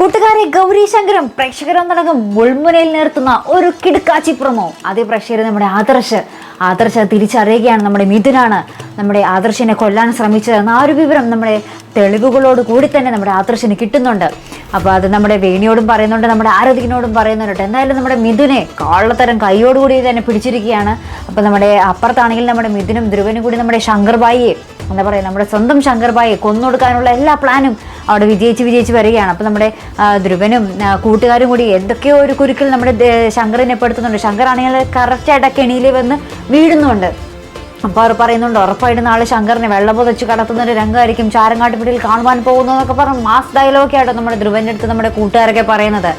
കൂട്ടുകാരെ ഗൗരി ശങ്കരം പ്രേക്ഷകരൊന്നടങ്കം മുൾമുനയിൽ നിർത്തുന്ന ഒരു കിടുക്കാച്ചി പ്രമോ അതേ പ്രേക്ഷകർ നമ്മുടെ ആദർശ്. ആദർശ തിരിച്ചറിയുകയാണ് നമ്മുടെ മിഥുനാണ്. നമ്മുടെ ആദർശിനെ കൊല്ലാൻ ശ്രമിച്ചതെന്ന ആ ഒരു വിവരം നമ്മുടെ തെളിവുകളോട് കൂടി തന്നെ നമ്മുടെ ആദർശിന് കിട്ടുന്നുണ്ട്. അപ്പോൾ അത് നമ്മുടെ വേണിയോടും പറയുന്നുണ്ട് നമ്മുടെ ആരോഗ്യനോടും പറയുന്നുണ്ട്. എന്തായാലും നമ്മുടെ മിഥുനെ കാളത്തരം കൈയോടുകൂടി തന്നെ പിടിച്ചിരിക്കുകയാണ്. അപ്പോൾ നമ്മുടെ അപ്പുറത്താണെങ്കിൽ നമ്മുടെ മിഥുനും ധ്രുവനും കൂടി നമ്മുടെ ശങ്കർബായിയെ എന്താ പറയുക നമ്മുടെ സ്വന്തം ശങ്കർബായിയെ കൊന്നൊടുക്കാനുള്ള എല്ലാ പ്ലാനും അവിടെ വിജയിച്ച് വിജയിച്ച് വരികയാണ്. അപ്പോൾ നമ്മുടെ ധ്രുവനും കൂട്ടുകാരും കൂടി എന്തൊക്കെയോ ഒരു കുരുക്കിൽ നമ്മുടെ ശങ്കറിനെ പെടുത്തുന്നുണ്ട്. ശങ്കർ ആണെങ്കിൽ കറക്റ്റായിട്ട് കെണിയിൽ വന്ന് വീഴുന്നുണ്ട്. അപ്പോൾ അവർ പറയുന്നുണ്ട് ഉറപ്പായിട്ട് നാളെ ശങ്കറിനെ വെള്ളം പുതച്ച് കടത്തുന്ന ഒരു രംഗമായിരിക്കും ചാരങ്ങാട്ടുപിടിയിൽ കാണുവാൻ പോകുന്നു എന്നൊക്കെ പറഞ്ഞ് മാസ് ഡയലോഗ് ആയിട്ട് നമ്മുടെ ധ്രുവന്റെ അടുത്ത് നമ്മുടെ കൂട്ടുകാരൊക്കെ പറയുന്നത്.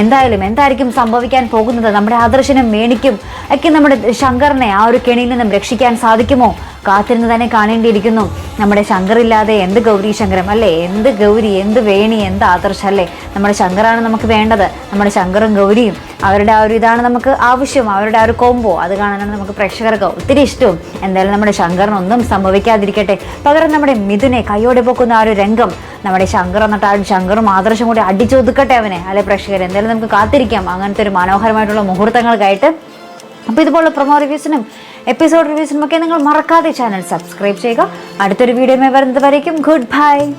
എന്തായാലും എന്തായിരിക്കും സംഭവിക്കാൻ പോകുന്നത്? നമ്മുടെ ആദർശനും മേണിക്കും ഒക്കെ നമ്മുടെ ശങ്കറിനെ ആ ഒരു കെണിയിൽ നിന്നും രക്ഷിക്കാൻ സാധിക്കുമോ? കാത്തിരുന്ന് തന്നെ കാണേണ്ടിയിരിക്കുന്നു. നമ്മുടെ ശങ്കറില്ലാതെ എന്ത് ഗൗരി ശങ്കരം അല്ലേ? എന്ത് ഗൗരി എന്ത് വേണി എന്ത് ആദർശം അല്ലേ? നമ്മുടെ ശങ്കറാണ് നമുക്ക് വേണ്ടത്. നമ്മുടെ ശങ്കറും ഗൗരിയും അവരുടെ ആ ഒരു ഇതാണ് നമുക്ക് ആവശ്യം. അവരുടെ ആ ഒരു കോംബോ അത് കാണാനാണ് നമുക്ക് പ്രേക്ഷകർക്ക് ഒത്തിരി ഇഷ്ടവും. എന്തായാലും നമ്മുടെ ശങ്കറിനൊന്നും സംഭവിക്കാതിരിക്കട്ടെ. പകരം നമ്മുടെ മിഥുനെ കൈയോടെ പൊക്കുന്ന ആ ഒരു രംഗം. നമ്മുടെ ശങ്കർ എന്നിട്ട് ആ ശങ്കറും ആദർശം കൂടി അടിച്ചൊതുക്കട്ടെ അവനെ. അല്ലെ പ്രേക്ഷകർ എന്തായാലും നമുക്ക് കാത്തിരിക്കാം. അങ്ങനത്തെ ഒരു മനോഹരമായിട്ടുള്ള മുഹൂർത്തങ്ങൾക്കായിട്ട്. അപ്പോൾ ഇതുപോലുള്ള പ്രൊമോ റിവ്യൂസിനും എപ്പിസോഡ് റിവ്യൂസിനുമൊക്കെ നിങ്ങൾ മറക്കാതെ ചാനൽ സബ്സ്ക്രൈബ് ചെയ്യുക. അടുത്തൊരു വീഡിയോ വരുന്നത് വരയ്ക്കും ഗുഡ് ബൈ.